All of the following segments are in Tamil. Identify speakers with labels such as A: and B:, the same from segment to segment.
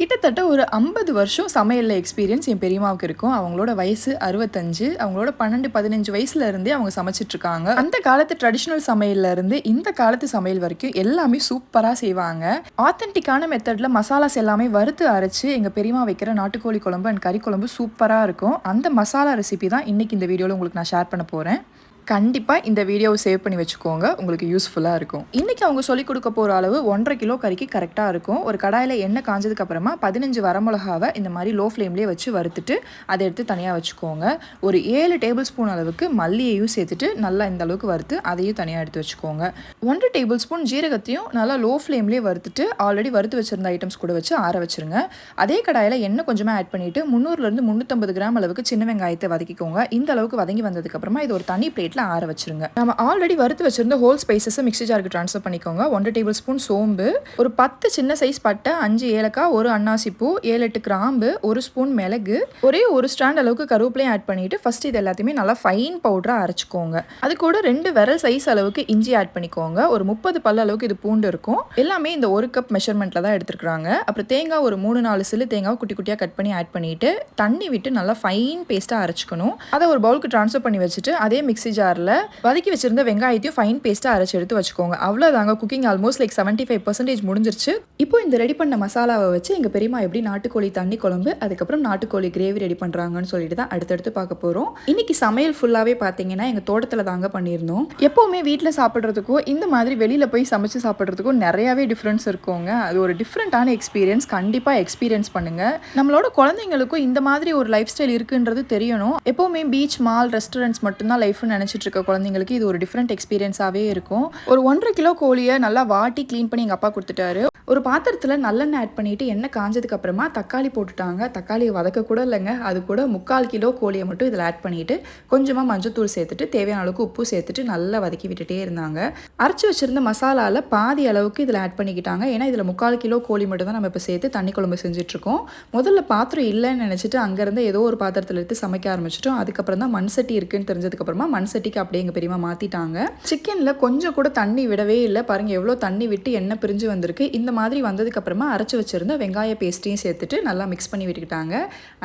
A: கிட்டத்தட்ட ஒரு ஐம்பது வருஷம் சமையலில் எக்ஸ்பீரியன்ஸ் என் பெரியம்மாவுக்கு இருக்கும். அவங்களோட வயசு அறுபத்தஞ்சு அவங்களோட பன்னெண்டு பதினஞ்சு வயசுல இருந்தே அவங்க சமைச்சிட்டு இருக்காங்க. அந்த காலத்து ட்ரெடிஷ்னல் சமையல்ல இருந்து இந்த காலத்து சமையல் வரைக்கும் எல்லாமே சூப்பராக செய்வாங்க. ஆத்தென்டிக்கான மெத்தடில் மசாலாஸ் எல்லாமே வறுத்து அரைச்சு எங்கள் பெரியம்மா வைக்கிற நாட்டுக்கோழி குழம்பு அண்ட் கறி குழம்பு சூப்பராக இருக்கும். அந்த மசாலா ரெசிபி தான் இன்னைக்கு இந்த வீடியோவில் உங்களுக்கு நான் ஷேர் பண்ண போகிறேன் கண்டிப்பாக இந்த வீடியோவை சேவ் பண்ணி வச்சுக்கோங்க. உங்களுக்கு யூஸ்ஃபுல்லாக இருக்கும். இன்றைக்கி அவங்க சொல்லிக் கொடுக்க போகிற அளவு ஒன்றரை கிலோ கறிக்கு கரெக்டாக இருக்கும். ஒரு கடாயில் எண்ணெய் காஞ்சதுக்கு அப்புறமா பதினஞ்சு வரமிளகாவை இந்த மாதிரி லோ ஃப்ளேம்லேயே வச்சு வறுத்துட்டு அதை எடுத்து தனியாக வச்சுக்கோங்க. ஒரு ஏழு டேபிள் ஸ்பூன் அளவுக்கு மல்லியையும் சேர்த்துட்டு நல்லா இந்த அளவுக்கு வறுத்து அதையும் தனியாக எடுத்து வச்சுக்கோங்க. ஒன்றரை டேபிள் ஸ்பூன் ஜீரகத்தையும் நல்லா லோ ஃப்ளேம்லேயே வறுத்துட்டு ஆல்ரெடி வறுத்து வச்சுருந்த ஐட்டம்ஸ் கூட வச்சு ஆற வச்சுருங்க. அதே கடாயில் எண்ணெய் கொஞ்சமாக ஆட் பண்ணிவிட்டு முந்நூறுலேருந்து முந்நூற்றம்பது கிராம் அளவுக்கு சின்ன வெங்காயத்தை வதக்கிக்கோங்க. இந்த அளவுக்கு வதங்கி வந்ததுக்கப்புறமா இது ஒரு தனி பிளேட்டில் ஆற வச்சிருங்க. நம்ம ஆல்ரெடி வறுத்து வச்சிருந்த ஹோல் ஸ்பைசஸை மிக்ஸி ஜாருக்கு ட்ரான்ஸ்ஃபர் பண்ணிக்கோங்க. ஒன்றரை டேபிள் ஸ்பூன் சோம்பு ஒரு பத்து சின்ன சைஸ் பட்டை அஞ்சு ஏலக்காய் ஒரு அன்னாசிப்பூ ஏழு எட்டு கிராம்பு ஒரு ஸ்பூன் மிளகு ஒரே ஒரு ஸ்டாண்ட் அளவுக்கு கருவேப்பிலையும் ஆட் பண்ணிட்டு ஃபர்ஸ்ட் இது எல்லாத்தையுமே நல்லா ஃபைன் பவுடராக அரைச்சிக்கோங்க. அது கூட ரெண்டு விரல் சைஸ் அளவுக்கு இஞ்சி ஆட் பண்ணிக்கோங்க. ஒரு முப்பது பல்ல அளவுக்கு இது பூண்டு இருக்கும். எல்லாமே இந்த ஒரு கப் மெஷர்மெண்ட்டில் தான் எடுத்துருக்காங்க அப்புறம் தேங்காய் ஒரு மூணு நாலு சில்லு தேங்காய் குட்டி குட்டியாக கட் பண்ணி ஆட் பண்ணிட்டு தண்ணி விட்டு நல்லா ஃபைன் பேஸ்ட்டாக அரைச்சிக்கணும். அதை ஒரு பவுலுக்கு ட்ரான்ஸ்ஃபர் பண்ணி வச்சுட்டு அதே மிக்ஸி ஜாரில் வதக்கி வச்சிருந்த வெங்காயத்தையும் ஃபைன் பேஸ்ட்டாக அரைச்சி எடுத்து வச்சுக்கோங்க. அவ்வளோதாங்க cooking almost like seventy five percentage முடிஞ்சிருச்சு. இப்போ இந்த ரெடி பண்ண மசாலாவை வச்சு எங்கள் பெரியம்மா எப்படி நாட்டுக்கோழி தண்ணி குழம்பு அதுக்கப்புறம் நாட்டுக்கோழி கிரேவி ரெடி பண்ணுறாங்கன்னு சொல்லிட்டு தான் அடுத்தடுத்து பார்க்க போகிறோம் இன்னைக்கு சமையல் ஃபுல்லாகவே பார்த்தீங்கன்னா எங்கள் தோட்டத்தில் தாங்க பண்ணியிருந்தோம். எப்போவுமே வீட்டில் சாப்பிட்றதுக்கும் இந்த மாதிரி வெளியில் போய் சமைச்சு சாப்பிட்றதுக்கும் நிறையாவே டிஃப்ரென்ஸ் இருக்குங்க. அது ஒரு டிஃப்ரெண்ட்டான எக்ஸ்பீரியன்ஸ் கண்டிப்பாக எக்ஸ்பீரியன்ஸ் பண்ணுங்க. நம்மளோட குழந்தைங்களுக்கும் இந்த மாதிரி ஒரு லைஃப் ஸ்டைல் இருக்குன்றது தெரியணும். எப்போவுமே பீச் மால் ரெஸ்டாரண்ட்ஸ் மட்டும்தான் லைஃப்னு நினச்சிட்டு இருக்க குழந்தைங்களுக்கு இது ஒரு டிஃப்ரெண்ட் எக்ஸ்பீரியன்ஸாகவே இருக்கும். ஒரு ஒன்றரை கிலோ கோழியை நல்லா வாட்டி க்ளீன் பண்ணி எங்கள் அப்பா கொடுத்துட்டாரு. ஒரு பாத்திரத்தில் நல்லெண்ணெய் ஆட் பண்ணிட்டு எண்ணெய் காஞ்சதுக்கு அப்புறமா தக்காளி போட்டுட்டாங்க. தக்காளியை வதக்க கூட இல்லைங்க. அது கூட முக்கால் கிலோ கோழியை மட்டும் இதில் ஆட் பண்ணிட்டு கொஞ்சமாக மஞ்சத்தூள் சேர்த்துட்டு தேவையான அளவுக்கு உப்பு சேர்த்துட்டு நல்லா வதக்கி விட்டுட்டே இருந்தாங்க. அரைச்சி வச்சிருந்த மசாலாவில் பாதி அளவுக்கு இதில் ஆட் பண்ணிக்கிட்டாங்க. ஏன்னா இதில் முக்கால் கிலோ கோழி மட்டும் தான் நம்ம இப்போ சேர்த்து தண்ணி குழம்பு செஞ்சுட்ருக்கோம். முதல்ல பாத்திரம் இல்லைன்னு நினச்சிட்டு அங்கேருந்து ஏதோ ஒரு பாத்திரத்தில் எடுத்து சமைக்க ஆரம்பிச்சிட்டோம். அதுக்கப்புறம் தான் மண் சட்டி இருக்குன்னு தெரிஞ்சதுக்கப்புறமா மண் சட்டிக்கு அப்படியே எங்கள் பெரியமா மாற்றிட்டாங்க சிக்கனில் கொஞ்சம் கூட தண்ணி விடவே இல்லை. பாருங்கள் எவ்வளோ தண்ணி விட்டு எண்ணெய் பிரிஞ்சு வந்திருக்கு. இந்த மாதிரி வந்ததுக்கப்புறமா அரைச்சி வச்சுருந்த வெங்காய பேஸ்ட்டையும் சேர்த்துட்டு நல்லா மிக்ஸ் பண்ணி விட்டுக்கிட்டாங்க.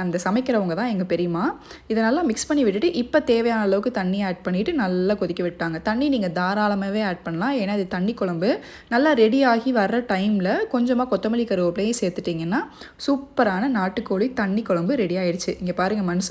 A: அந்த சமைக்கிறவங்க தான் எங்கள் பெரியமா இதை நல்லா மிக்ஸ் பண்ணி விட்டுட்டு இப்போ தேவையான அளவுக்கு தண்ணி ஆட் பண்ணிவிட்டு நல்லா கொதிக்க விட்டாங்க. தண்ணி நீங்கள் தாராளமாகவே ஆட் பண்ணலாம். ஏன்னா இது தண்ணி குழம்பு. நல்லா ரெடி ஆகி வர்ற டைமில் கொஞ்சமாக கொத்தமல்லி கருவேப்பிலையும் சேர்த்துட்டிங்கன்னா சூப்பரான நாட்டுக்கோழி தண்ணி குழம்பு ரெடி ஆயிடுச்சு. இங்கே பாருங்கள் மண்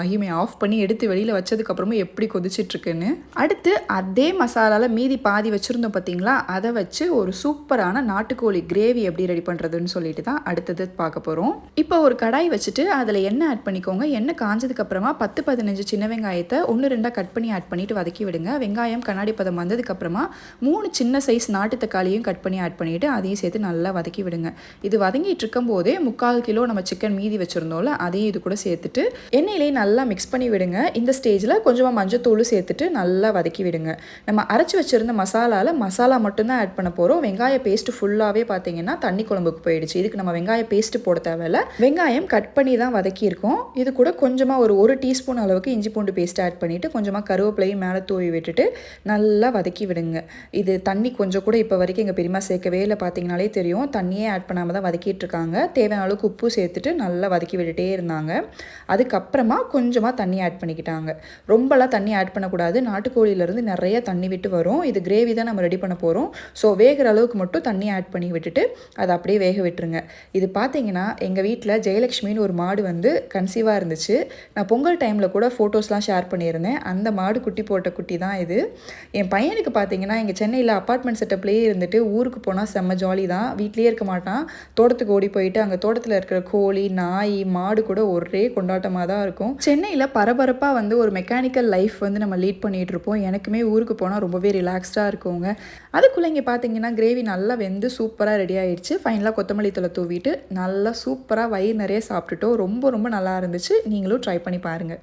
A: மகிமையை ஆஃப் பண்ணி எடுத்து வெளியில் வச்சதுக்கப்புறமா எப்படி கொதிச்சிட்ருக்குன்னு அடுத்து அதே மசாலாவில் மீதி பாதி வச்சுருந்தோம் பார்த்தீங்களா அதை வச்சு ஒரு சூப்பரான நாட்டுக்கோழி கிரேவி எப்படி ரெடி பண்ணுறதுன்னு சொல்லிட்டு தான் அடுத்தது பார்க்க போகிறோம் இப்போ ஒரு கடாய் வச்சுட்டு அதில் எண்ணெய் ஆட் பண்ணிக்கோங்க. எண்ணெய் காஞ்சதுக்கு அப்புறமா பத்து பதினஞ்சு சின்ன வெங்காயத்தை ஒன்று ரெண்டாக கட் பண்ணி ஆட் பண்ணிட்டு வதக்கி விடுங்க. வெங்காயம் கண்ணாடி பதம் வந்ததுக்கப்புறமா மூணு சின்ன சைஸ் நாட்டு தக்காளியும் கட் பண்ணி ஆட் பண்ணிவிட்டு அதையும் சேர்த்து நல்லா வதக்கி விடுங்க. இது வதங்கிட்டு இருக்கும் போதே முக்கால் கிலோ நம்ம சிக்கன் மீதி வச்சுருந்தோம்ல அதையும் இது கூட சேர்த்துட்டு எண்ணெயிலேயே நல்லா மிக்ஸ் பண்ணி விடுங்க. இந்த ஸ்டேஜில் கொஞ்சமாக மஞ்சத்தூள் சேர்த்துட்டு நல்லா வதக்கி விடுங்க. நம்ம அரைச்சி வச்சுருந்த மசாலாவில் மசாலா மட்டும்தான் ஆட் பண்ண போகிறோம் வெங்காய பேஸ்ட் ஃபுல்லாகவே பார்த்தீங்கன்னா தண்ணி குழம்புக்கு போயிடுச்சு. இதுக்கு நம்ம வெங்காய பேஸ்ட்டு போட தேவையில்ல. வெங்காயம் கட் பண்ணி தான் வதக்கியிருக்கோம். இது கூட கொஞ்சமாக ஒரு ஒரு டீஸ்பூன் அளவுக்கு இஞ்சி பூண்டு பேஸ்ட் ஆட் பண்ணிவிட்டு கொஞ்சமாக கருவேப்பிலையும் மேலே தூவி விட்டுட்டு நல்லா வதக்கி விடுங்க. இது தண்ணி கொஞ்சம் கூட இப்போ வரைக்கும் எங்கள் பெரியமா சேர்க்கவே இல்லை. பார்த்தீங்கனாலே தெரியும். தண்ணியே ஆட் பண்ணாமல் தான் வதக்கிட்டு இருக்காங்க. தேவையான அளவுக்கு உப்பு சேர்த்துட்டு நல்லா வதக்கி விட்டுட்டே இருந்தாங்க. அதுக்கப்புறமா கொஞ்சமாக தண்ணி ஆட் பண்ணிக்கிட்டாங்க. ரொம்பலாம் தண்ணி ஆட் பண்ணக்கூடாது. நாட்டுக்கோழியிலேருந்து நிறைய தண்ணி விட்டு வரும். இது கிரேவி தான் நம்ம ரெடி பண்ண போகிறோம் ஸோ வேகிற அளவுக்கு மட்டும் தண்ணி ஆட் பண்ணி விட்டுட்டு அதை அப்படியே வேக விட்டுருங்க. இது பார்த்தீங்கன்னா எங்கள் வீட்டில் ஜெயலக்ஷ்மின்னு ஒரு மாடு வந்து கன்சீவாக இருந்துச்சு. நான் பொங்கல் டைமில் கூட ஃபோட்டோஸ்லாம் ஷேர் பண்ணியிருந்தேன். அந்த மாடு குட்டி போட்ட குட்டி தான் இது. என் பையனுக்கு பார்த்தீங்கன்னா எங்கள் சென்னையில் அப்பார்ட்மெண்ட் செட்டப்லேயே இருந்துட்டு ஊருக்கு போனால் செம்ம ஜாலி தான். வீட்லேயே இருக்க மாட்டான். தோட்டத்துக்கு ஓடி போயிட்டு அங்கே தோட்டத்தில் இருக்கிற கோழி நாய் மாடு கூட ஒரே கொண்டாட்டமாக தான் இருக்கும். சென்னையில் பரபரப்பாக வந்து ஒரு மெக்கானிக்கல் லைஃப் வந்து நம்ம லீட் பண்ணிகிட்டு இருப்போம். எனக்குமே ஊருக்கு போனால் ரொம்பவே ரிலாக்ஸ்டாக இருக்குங்க. அதுக்குள்ளே இங்கே பார்த்தீங்கன்னா கிரேவி நல்லா வெந்து சூப்பராக ரெடி ஆயிடுச்சு ஃபைனலாக கொத்தமல்லி தலை தூவிட்டு நல்லா சூப்பராக வயிறு நிறைய சாப்பிட்டுட்டோம். ரொம்ப ரொம்ப நல்லா இருந்துச்சு. நீங்களும் ட்ரை பண்ணி பாருங்கள்